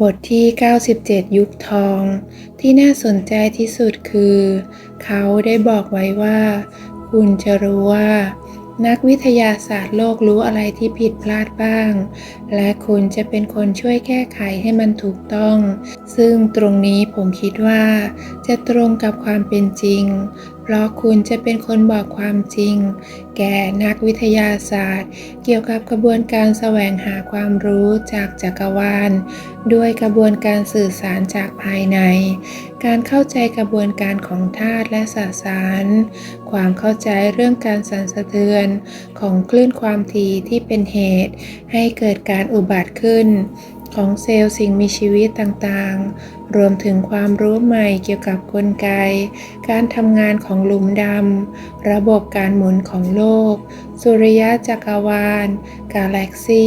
บทที่ 97 ยุคทอง ที่น่าสนใจที่สุดคือ เขาได้บอกไว้ว่า คุณจะรู้ว่า นักวิทยาศาสตร์โลกรู้อะไรที่ผิดพลาดบ้าง และคุณจะเป็นคนช่วยแก้ไขให้มันถูกต้อง ซึ่งตรงนี้ผมคิดว่า จะตรงกับความเป็นจริง เพราะคุณจะเป็นคนบอกความจริง แก่นักวิทยาศาสตร์ เกี่ยวกับกระบวนการแสวงหาความรู้จากจักรวาล ด้วยกระบวนการสื่อสารจากภายใน การเข้าใจกระบวนการของธาตุและสสาร ความเข้าใจเรื่องการสั่นสะเทือนของคลื่นความถี่ที่เป็นเหตุ ให้เกิดการอุบัติขึ้น ของเซลล์สิ่งมีชีวิตต่างๆ รวมถึงความรู้ใหม่เกี่ยวกับกลไก การทำงานของหลุมดำ ระบบการหมุนของโลก สุริยะจักรวาล กาแล็กซี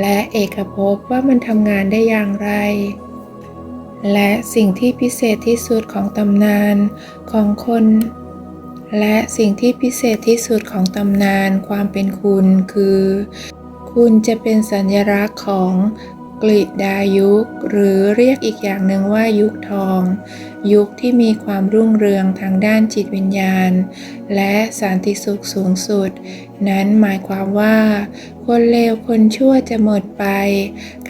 และเอกภพว่ามันทำงานได้อย่างไร และสิ่งที่พิเศษที่สุดของตำนานของคนและสิ่งที่พิเศษที่สุดของตำนานความเป็นคุณคือ คุณจะเป็นสัญลักษณ์ของ กฤษดายุค หรือเรียกอีกอย่างหนึ่งว่ายุคทอง ยุคที่มีความรุ่งเรืองทางด้านจิตวิญญาณ และสันติสุขสูงสุด นั้นหมายความว่า คนเลวคนชั่วจะหมดไป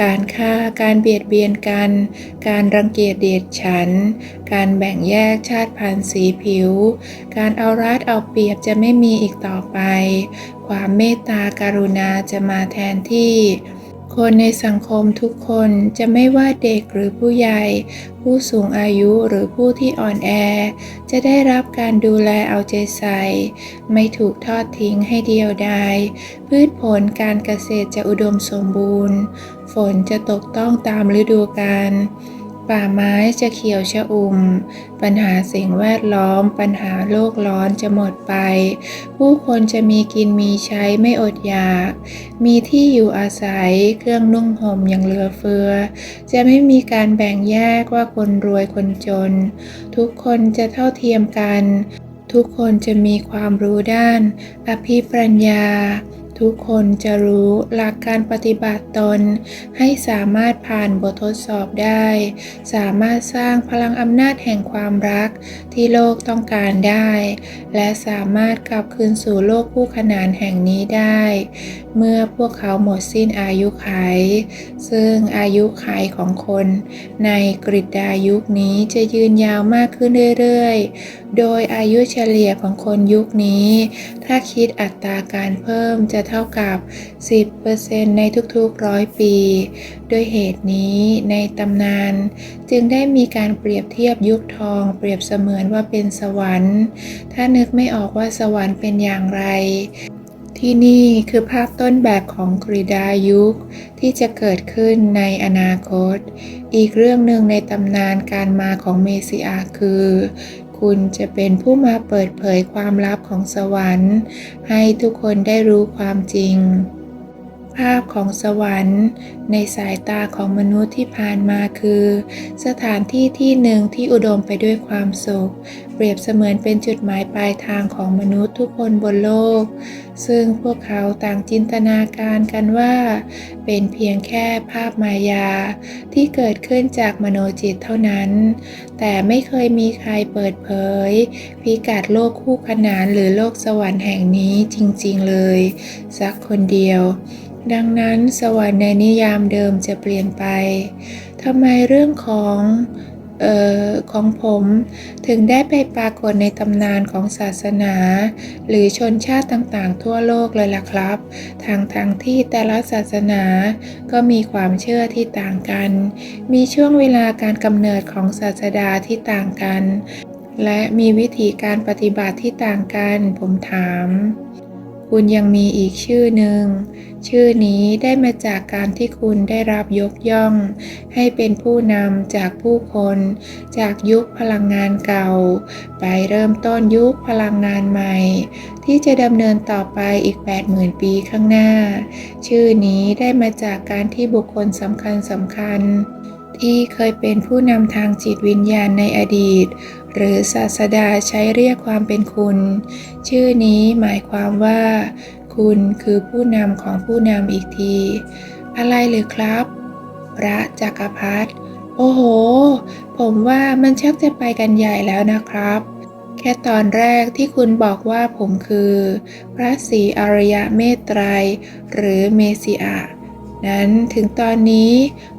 การฆ่าการเบียดเบียนกัน การรังเกียจเดียดฉัน การแบ่งแยกชาติพันธุ์สีผิว การเอารัดเอาเปรียบจะไม่มีอีกต่อไป ความเมตตาการุณาจะมาแทนที่ คนในสังคมทุกคนจะไม่ว่าเด็กหรือผู้ใหญ่ ผู้สูงอายุหรือผู้ที่อ่อนแอ จะได้รับการดูแลเอาใจใส่ ไม่ถูกทอดทิ้งให้เดียวดาย พืชผลการเกษตรจะอุดมสมบูรณ์ ฝนจะตกต้องตามฤดูกาล ป่าไม้จะเขียวชอุ่ม ปัญหาสิ่งแวดล้อม ปัญหาโลกร้อนจะหมดไป ผู้คนจะมีกินมีใช้ไม่อดอยาก มีที่อยู่อาศัย เครื่องนุ่งห่มอย่างเหลือเฟือ จะไม่มีการแบ่งแยกว่าคนรวยคนจน ทุกคนจะเท่าเทียมกัน ทุกคนจะมีความรู้ด้าน อภิปรัญญา ทุกคนจะรู้หลักการปฏิบัติตน ให้สามารถผ่านบททดสอบได้ สามารถสร้างพลังอำนาจแห่งความรักที่โลกต้องการได้ และสามารถกลับคืนสู่โลกคู่ขนานแห่งนี้ได้ เมื่อพวกเขาหมดสิ้นอายุไข ซึ่งอายุไขของคน ในกริดายุคนี้จะยืนยาวมากขึ้นเรื่อยๆ โดยอายุเฉลี่ยของคนยุคนี้ ถ้าคิดอัตราการเพิ่มจะเท่ากับ 10%ในทุกๆร้อยปี โดยเหตุนี้ในตำนาน จึงได้มีการเปรียบเทียบยุคทองเปรียบเสมือนว่าเป็นสวรรค์ ถ้านึกไม่ออกว่าสวรรค์เป็นอย่างไรที่นี่คือภาพต้นแบบของกริดายุคที่จะเกิดขึ้นในอนาคต อีกเรื่องหนึ่งในตำนานการมาของเมสิอาคือ คุณจะเป็นผู้มาเปิดเผยความลับของสวรรค์ ให้ทุกคนได้รู้ความจริง ภาพของสวรรค์ ในสายตาของมนุษย์ที่ผ่านมาคือ สถานที่ที่หนึ่งที่อุดมไปด้วยความสุข ปรียบเสมือนเป็นจุดหมายปลายทางของมนุษย์ทุกคนบนโลก ซึ่งพวกเขาต่างจินตนาการกันว่า เป็นเพียงแค่ภาพมายา ที่เกิดขึ้นจากมโนจิตเท่านั้น แต่ไม่เคยมีใครเปิดเผย พิกัดโลกคู่ขนานหรือโลกสวรรค์แห่งนี้จริงๆเลย สักคนเดียว ดังนั้นสวรรค์ในนิยามเดิมจะเปลี่ยนไปทำไมเรื่องของ ออของผมถึงได้ไปปรากฏในตำนานของศาสนา หรือชนชาติต่างๆ ทั่วโลกเลยล่ะครับ ทางทางที่แต่ละศาสนาก็มีความเชื่อที่ต่างกัน มีช่วงเวลาการกำเนิดของศาสดาที่ต่างกัน และมีวิธีการปฏิบัติที่ต่างกัน ผมถาม คุณยังมีอีกชื่อหนึ่ง ชื่อนี้ได้มาจากการที่คุณได้รับยกย่อง ให้เป็นผู้นำจากผู้คน จากยุคพลังงานเก่า ไปเริ่มต้นยุคพลังงานใหม่ ที่จะดำเนินต่อไปอีก 80,000 ปีข้างหน้า ชื่อนี้ได้มาจากการที่บุคคลสำคัญสำคัญที่เคยเป็นผู้นำทางจิตวิญญาณในอดีต หรือศาสดาใช้เรียกความเป็นคุณ ชื่อนี้หมายความว่า คุณคือผู้นำของผู้นำอีกที อะไรหรือครับ พระจักรพรรดิโอ้โห ผมว่ามันชักจะไปกันใหญ่แล้วนะครับ แค่ตอนแรกที่คุณบอกว่าผมคือ พระศรีอริยเมตไตรยหรือเมสิอานั้นถึงตอนนี้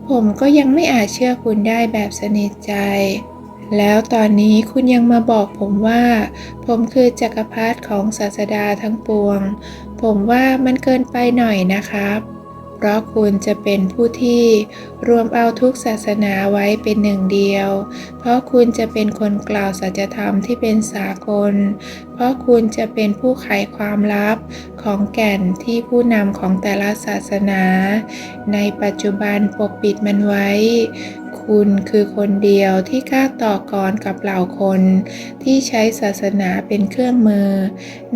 ผมก็ยังไม่อาจเชื่อคุณได้แบบสนิทใจ แล้วตอนนี้คุณยังมาบอกผมว่า ผมคือจักรพรรดิของศาสดาทั้งปวง ผมว่ามันเกินไปหน่อยนะครับ เพราะคุณจะเป็นผู้ที่รวมเอาทุกศาสนาไว้เป็นหนึ่งเดียว เพราะคุณจะเป็นคนกล่าวสัจธรรมที่เป็นสากล เพราะคุณจะเป็นผู้ไขความลับของแก่นที่ผู้นำของแต่ละศาสนา ในปัจจุบันปกปิดมันไว้ คุณคือคนเดียวที่กล้าต่อกรกับเหล่าคนที่ใช้ศาสนาเป็นเครื่องมือ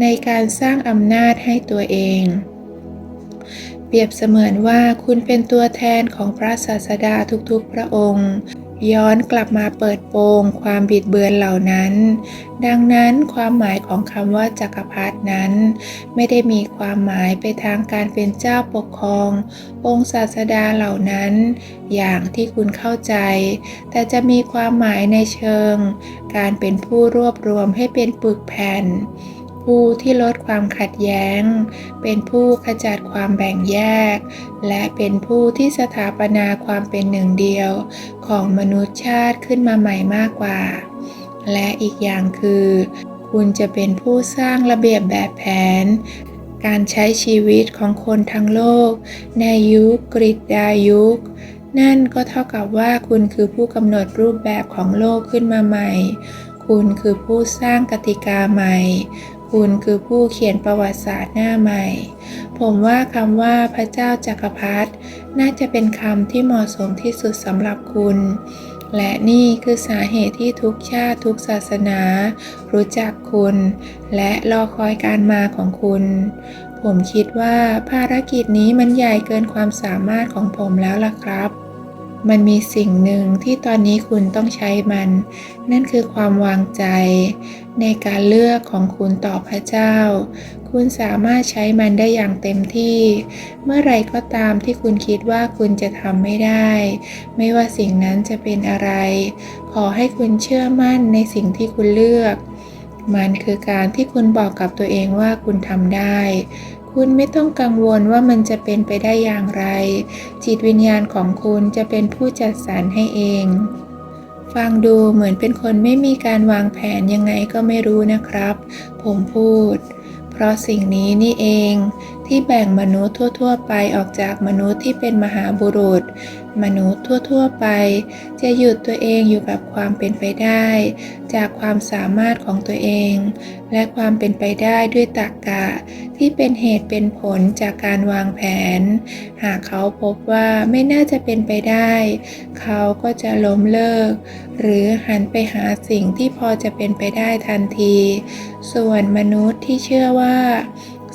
ในการสร้างอำนาจให้ตัวเองเปรียบเสมือนว่าคุณเป็นตัวแทนของพระศาสดาทุกๆพระองค์ ย้อนกลับมาเปิดโปงความบิดเบือนเหล่านั้น ดังนั้นความหมายของคำว่าจักรพรรดินั้น ไม่ได้มีความหมายไปทางการเป็นเจ้าปกครอง องค์ศาสดาเหล่านั้น อย่างที่คุณเข้าใจ แต่จะมีความหมายในเชิง การเป็นผู้รวบรวมให้เป็นปึกแผ่น ผู้ที่ลดความขัดแย้ง เป็นผู้ขจัดความแบ่งแยก และเป็นผู้ที่สถาปนาความเป็นหนึ่งเดียวของมนุษยชาติขึ้นมาใหม่มากกว่า และอีกอย่างคือ คุณจะเป็นผู้สร้างระเบียบแบบแผน การใช้ชีวิตของคนทั้งโลก ในยุคกริดายุคนั่นก็เท่ากับว่าคุณคือผู้กำหนดรูปแบบของโลกขึ้นมาใหม่ คุณคือผู้สร้างกติกาใหม่ คุณคือผู้เขียนประวัติศาสตร์หน้าใหม่ ผมว่าคำว่าพระเจ้าจักรพรรดิน่าจะเป็นคำที่เหมาะสมที่สุดสำหรับคุณ และนี่คือสาเหตุที่ทุกชาติทุกศาสนา รู้จักคุณ และรอคอยการมาของคุณ ผมคิดว่าภารกิจนี้มันใหญ่เกินความสามารถของผมแล้วล่ะครับ มันมีสิ่งหนึ่งที่ตอนนี้คุณต้องใช้มัน นั่นคือความวางใจ ในการเลือกของคุณต่อพระเจ้า คุณสามารถใช้มันได้อย่างเต็มที่ เมื่อไรก็ตามที่คุณคิดว่าคุณจะทำไม่ได้ ไม่ว่าสิ่งนั้นจะเป็นอะไร ขอให้คุณเชื่อมั่นในสิ่งที่คุณเลือก มันคือการที่คุณบอกกับตัวเองว่าคุณทำได้ คุณไม่ต้องกังวลว่ามันจะเป็นไปได้อย่างไร จิตวิญญาณของคุณจะเป็นผู้จัดสรรให้เอง ฟังดูเหมือนเป็นคนไม่มีการวางแผนยังไงก็ไม่รู้นะครับ ผมพูด เพราะสิ่งนี้นี่เองที่แบ่งมนุษย์ทั่ว ๆ ไปออกจากมนุษย์ที่เป็นมหาบุรุษ มนุษย์ทั่ว ๆ ไป จะหยุดตัวเองอยู่กับความเป็นไปได้ จากความสามารถของตัวเอง และความเป็นไปได้ด้วยตรรกกะ ที่เป็นเหตุเป็นผลจากการวางแผน หากเขาพบว่าไม่น่าจะเป็นไปได้ เขาก็จะล้มเลิก หรือหันไปหาสิ่งที่พอจะเป็นไปได้ทันที ส่วนมนุษย์ที่เชื่อว่า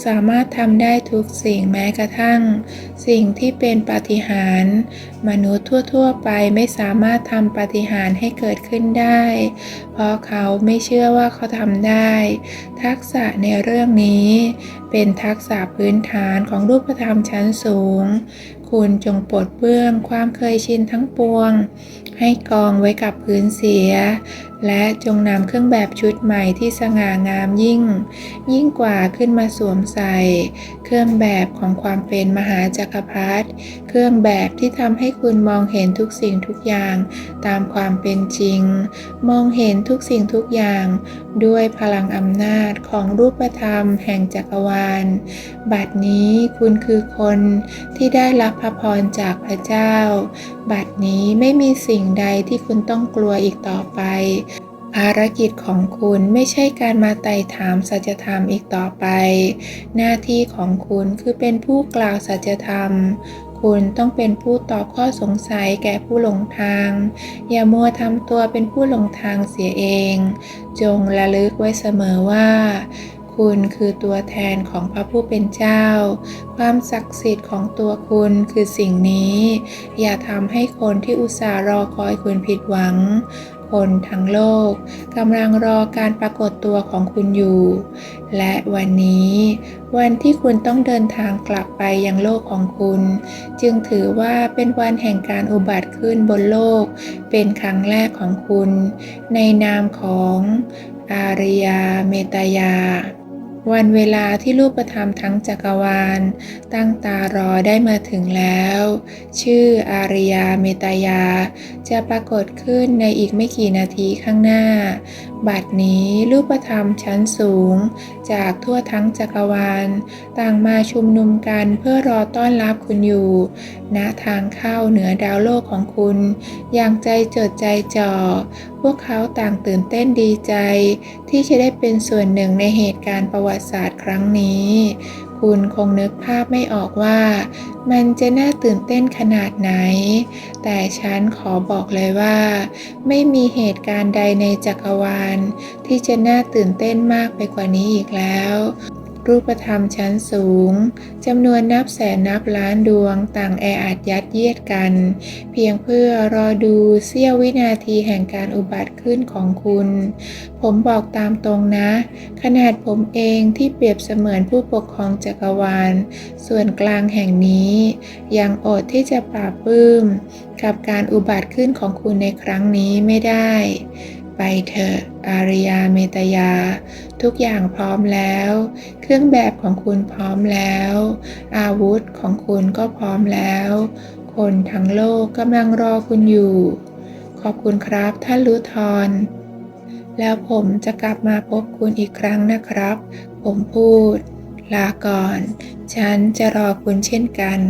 สามารถทำได้ทุกสิ่งแม้กระทั่ง สิ่งที่เป็นปาฏิหาริย์มนุษย์ทั่ว ๆ ไปไม่สามารถทำปาฏิหาริย์ให้เกิดขึ้นได้ เพราะเขาไม่เชื่อว่าเขาทำได้ ทักษะในเรื่องนี้ เป็นทักษะพื้นฐานของรูปธรรมชั้นสูง คุณจงปลดเปื้องความเคยชินทั้งปวง ให้กองไว้กับพื้นเสีย และจงนำเครื่องแบบชุดใหม่ที่สง่างามยิ่ง ยิ่งกว่าขึ้นมาสวมใส่ เครื่องแบบของความเป็นมหาจักรพรรดิเครื่องแบบที่ทำให้คุณมองเห็นทุกสิ่งทุกอย่างตามความเป็นจริง มองเห็นทุกสิ่งทุกอย่าง ด้วยพลังอำนาจของรูปธรรมแห่งจักรวาล บัดนี้คุณคือคนที่ได้รับพระพรจากพระเจ้า บัดนี้ไม่มีสิ่งใดที่คุณต้องกลัวอีกต่อไป ภารกิจของคุณไม่ใช่การมาไต่ถามสัจธรรมอีกต่อไป หน้าที่ของคุณคือเป็นผู้กล่าวสัจธรรมคุณต้องเป็นผู้ตอบข้อสงสัยแก่ผู้หลงทาง อย่ามัวทำตัวเป็นผู้หลงทางเสียเอง จงระลึกไว้เสมอว่า คุณคือตัวแทนของพระผู้เป็นเจ้า ความศักดิ์สิทธิ์ของตัวคุณคือสิ่งนี้ อย่าทำให้คนที่อุตส่าห์รอคอยคุณผิดหวังคนทั้งโลกกำลังรอการปรากฏตัวของคุณอยู่ และวันนี้ วันที่คุณต้องเดินทางกลับไปยังโลกของคุณ จึงถือว่าเป็นวันแห่งการอุบัติขึ้นบนโลก เป็นครั้งแรกของคุณ ในนามของอาริยาเมตยา วันเวลาที่รูปธรรมทั้งจักรวาล ตั้งตารอได้มาถึงแล้ว ชื่ออาริยาเมตยา จะปรากฏขึ้นในอีกไม่กี่นาทีข้างหน้า บัดนี้รูปธรรมชั้นสูง จากทั่วทั้งจักรวาล ต่างมาชุมนุมกันเพื่อรอต้อนรับคุณอยู่ณทางเข้าเหนือดาวโลกของคุณ อย่างใจจดใจจ่อ พวกเขาต่างตื่นเต้นดีใจ ที่จะได้เป็นส่วนหนึ่งในเหตุการณ์ประวัติศาสตร์ครั้งนี้ คุณคงนึกภาพไม่ออกว่า มันจะน่าตื่นเต้นขนาดไหน แต่ฉันขอบอกเลยว่า ไม่มีเหตุการณ์ใดในจักรวาล ที่จะน่าตื่นเต้นมากไปกว่านี้อีกแล้ว รูปธรรมชั้นสูงจำนวนนับแสนนับล้านดวงต่างแออัดยัดเยียดกัน เพียงเพื่อรอดูเสี้ยววินาทีแห่งการอุบัติขึ้นของคุณ ผมบอกตามตรงนะ ขนาดผมเองที่เปรียบเสมือนผู้ปกครองจักรวาล ส่วนกลางแห่งนี้ ยังอดที่จะปราบปลื้มกับการอุบัติขึ้นของคุณในครั้งนี้ไม่ได้ ไปเถอะ อาริยาเมตยา ทุกอย่างพร้อมแล้ว เครื่องแบบของคุณพร้อมแล้ว อาวุธของคุณก็พร้อมแล้ว คนทั้งโลกกำลังรอคุณอยู่ ขอบคุณครับท่านลุทอนแล้วผมจะกลับมาพบคุณอีกครั้งนะครับ ผมพูด ลาก่อน ฉันจะรอคุณเช่นกัน